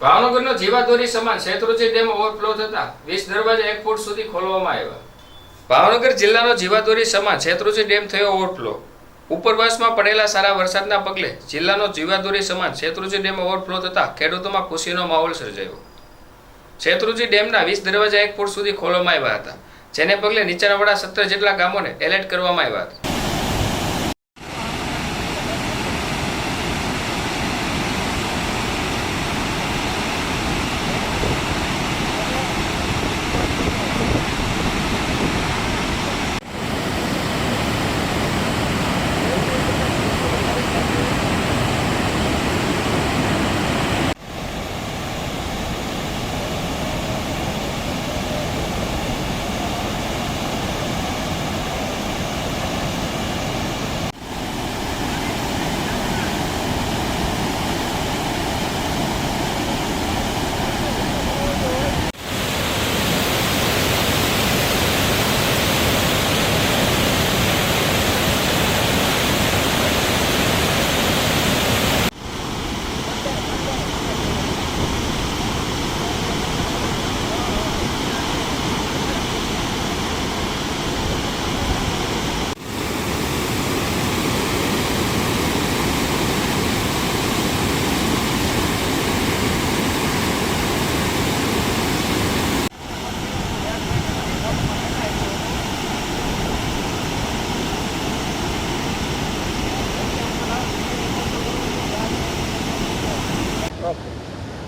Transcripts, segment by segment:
ભાવનગરનો જીવાદોરી સમાન Shetrunji dam overflow થતા વીસ દરવાજા એક ફૂટ સુધી ખોલવામાં આવ્યા. ભાવનગર જિલ્લાનો જીવાદોરી સમાન શેત્રુંજી ડેમ થયો ઓવરફ્લો ઉપરવાસમાં પડેલા સારા વરસાદના પગલે જિલ્લાનો જીવાદોરી સમાન શેત્રુંજી ડેમ ઓવરફ્લો થતા ખેડૂતોમાં ખુશીનો માહોલ સર્જાયો. શેત્રુંજી ડેમના વીસ દરવાજા એક ફૂટ સુધી ખોલવામાં આવ્યા હતા, જેને પગલે નીચાણવાળા સત્તર જેટલા ગામોને એલર્ટ કરવામાં આવ્યા હતા.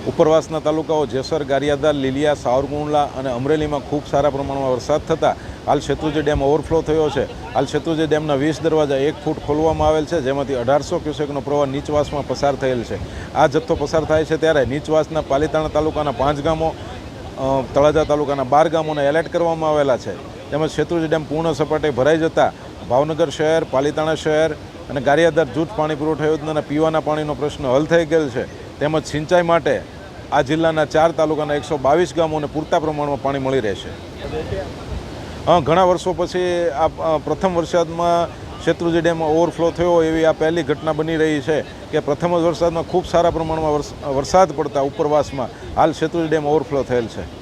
ઉપરવાસના તાલુકાઓ જેસર ગારિયાદાર લીલિયા, સાવરકુંડલા અને અમરેલીમાં ખૂબ સારા પ્રમાણમાં વરસાદ થતાં હાલ શેત્રુજી ડેમ ઓવરફ્લો થયો છે. હાલ શેત્રુજી ડેમના વીસ દરવાજા એક ફૂટ ખોલવામાં આવેલ છે, જેમાંથી અઢારસો ક્યુસેકનો પ્રવાહ નીચવાસમાં પસાર થયેલ છે. આ જથ્થો પસાર થાય છે ત્યારે નીચવાસના પાલીતાણા તાલુકાના પાંચ ગામો તળાજા તાલુકાના બાર ગામોને એલર્ટ કરવામાં આવેલા છે. તેમજ શેત્રુજી ડેમ પૂર્ણ સપાટે ભરાઈ જતાં ભાવનગર શહેર, પાલીતાણા શહેર અને ગારિયાદાર જૂથ પાણી પુરવઠા યોજનાના પીવાના પાણીનો પ્રશ્ન હલ થઈ ગયેલ છે. તેમજ સિંચાઈ માટે આ જિલ્લાના ચાર તાલુકાના એકસો બાવીસ ગામોને પૂરતા પ્રમાણમાં પાણી મળી રહેશે. ઘણા વર્ષો પછી આ પ્રથમ વરસાદમાં શેત્રુજી ડેમ ઓવરફ્લો થયો એવી આ પહેલી ઘટના બની રહી છે કે પ્રથમ જ વરસાદમાં ખૂબ સારા પ્રમાણમાં વરસ- વરસાદ પડતા ઉપરવાસમાં હાલ શેત્રુજી ડેમ ઓવરફ્લો થયેલ છે.